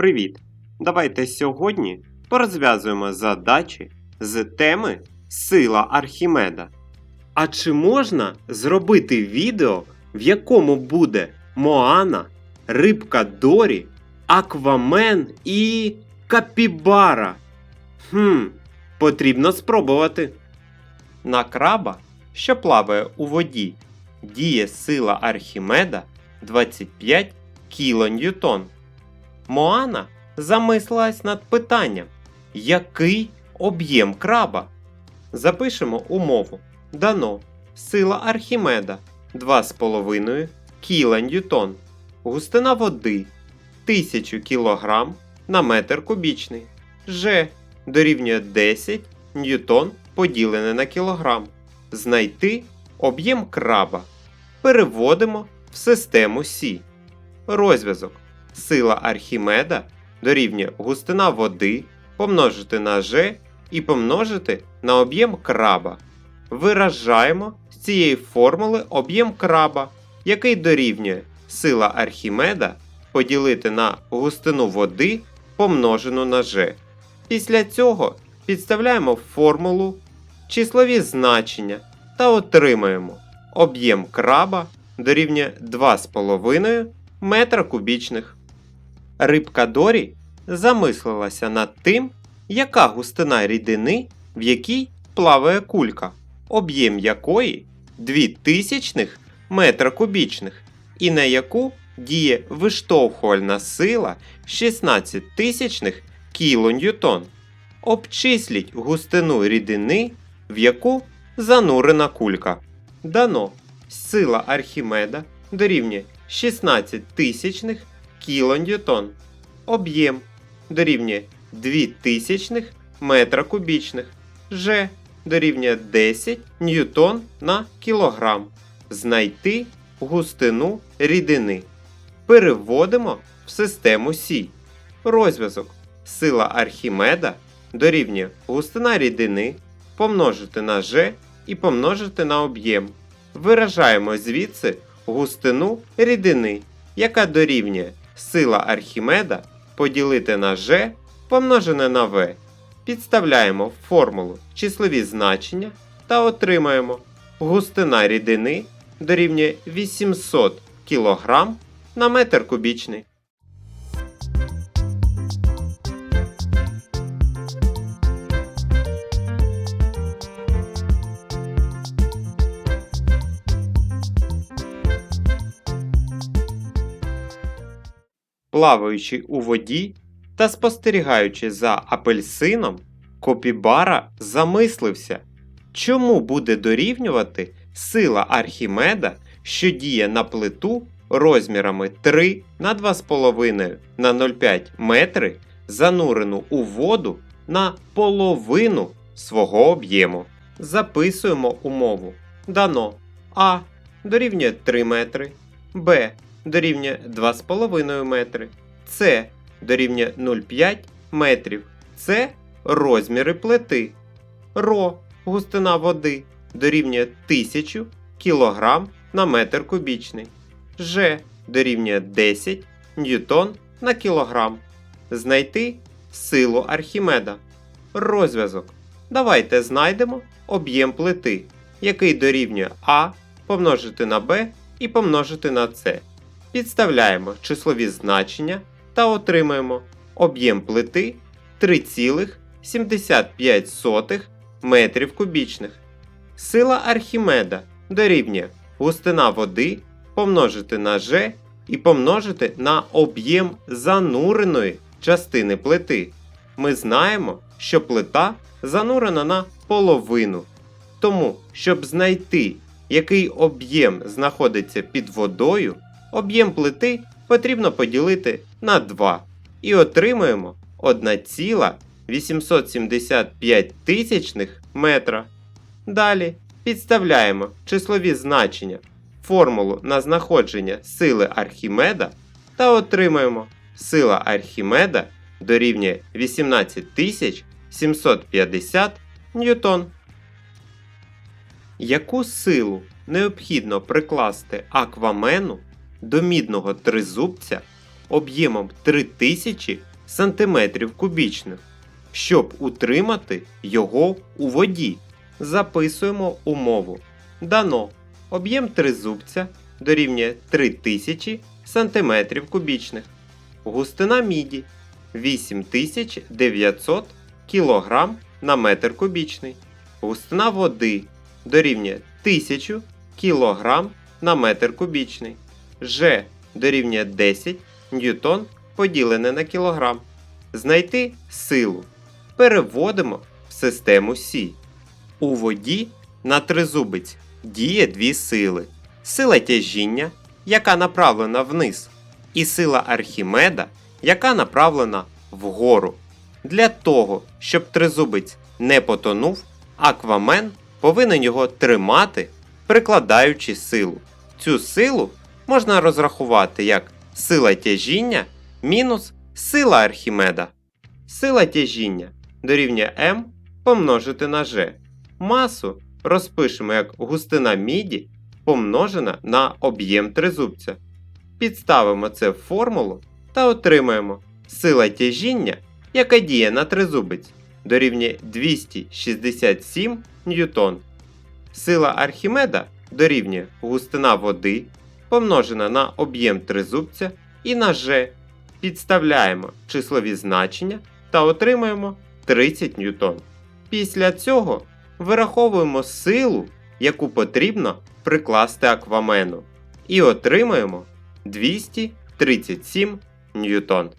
Привіт! Давайте сьогодні порозв'язуємо задачі з теми Сила Архімеда. А чи можна зробити відео, в якому буде Моана, Рибка Дорі, Аквамен і Капібара? Хм, потрібно спробувати. На краба, що плаває у воді, діє сила Архімеда 25 кілоньютон. Моана замислилась над питанням, який об'єм краба. Запишемо умову. Дано сила Архімеда 2,5 кілоньютон. Густина води 1000 кг на метр кубічний. Ж дорівнює 10 ньютон поділене на кілограм. Знайти об'єм краба. Переводимо в систему Сі. Розв'язок. Сила Архімеда дорівнює густина води помножити на G і помножити на об'єм краба. Виражаємо з цієї формули об'єм краба, який дорівнює сила Архімеда поділити на густину води помножену на G. Після цього підставляємо формулу, числові значення та отримаємо об'єм краба дорівнює 2,5 метра кубічних. Рибка Дорі замислилася над тим, яка густина рідини, в якій плаває кулька, об'єм якої 2000 метра кубічних, і на яку діє виштовхувальна сила 16 тисячних кілоньютон. Обчисліть густину рідини, в яку занурена кулька. Дано сила Архімеда дорівнює 16 тисячних кілоньютон. Об'єм дорівнює 2000 метра кубічних. Ж дорівнює 10 ньютон на кілограм. Знайти густину рідини. Переводимо в систему Сі. Розв'язок. Сила Архімеда дорівнює густина рідини помножити на G і помножити на об'єм. Виражаємо звідси густину рідини, яка дорівнює сила Архімеда поділити на G помножене на V. Підставляємо в формулу числові значення та отримаємо густина рідини дорівнює 800 кг на метр кубічний. Плаваючи у воді та спостерігаючи за апельсином, Копібара замислився, чому буде дорівнювати сила Архімеда, що діє на плиту розмірами 3 на 2,5 на 0,5 метри, занурену у воду на половину свого об'єму. Записуємо умову. Дано А дорівнює 3 метри, Б дорівнює 2,5 метри, С дорівнює 0,5 метрів. Це розміри плити. Ро густина води дорівнює 1000 кг на метр кубічний. Ж дорівнює 10 ньютон на кілограм. Знайти силу Архімеда. Розв'язок. Давайте знайдемо об'єм плити, який дорівнює А помножити на Б і помножити на С. Підставляємо числові значення та отримаємо об'єм плити 3,75 метрів кубічних. Сила Архімеда дорівнює густина води помножити на G і помножити на об'єм зануреної частини плити. Ми знаємо, що плита занурена на половину. Тому, щоб знайти, який об'єм знаходиться під водою, об'єм плити потрібно поділити на 2 і отримуємо 1,875 тисячних метра. Далі підставляємо числові значення, формулу на знаходження сили Архімеда та отримаємо сила Архімеда дорівнює 18750 ньютон. Яку силу необхідно прикласти аквамену до мідного тризубця об'ємом 3000 сантиметрів кубічних, щоб утримати його у воді. Записуємо умову. Дано об'єм тризубця дорівнює 3000 сантиметрів кубічних. Густина міді 8900 кг на метр кубічний. Густина води дорівнює 1000 кг на метр кубічний. Ж дорівнює 10 ньютон поділене на кілограм. Знайти силу. Переводимо в систему Сі. У воді на тризубець діє дві сили: сила тяжіння, яка направлена вниз, і сила Архімеда, яка направлена вгору. Для того, щоб тризубець не потонув, аквамен повинен його тримати, прикладаючи силу. Цю силу можна розрахувати як сила тяжіння мінус сила Архімеда. Сила тяжіння дорівнює М помножити на G. Масу розпишемо як густина міді помножена на об'єм тризубця. Підставимо це в формулу та отримаємо сила тяжіння, яка діє на тризубець, дорівнює 267 ньютон. Сила Архімеда дорівнює густина води помножена на об'єм тризубця і на G. Підставляємо числові значення та отримаємо 30 ньютон. Після цього вираховуємо силу, яку потрібно прикласти аквамену, і отримаємо 237 ньютон.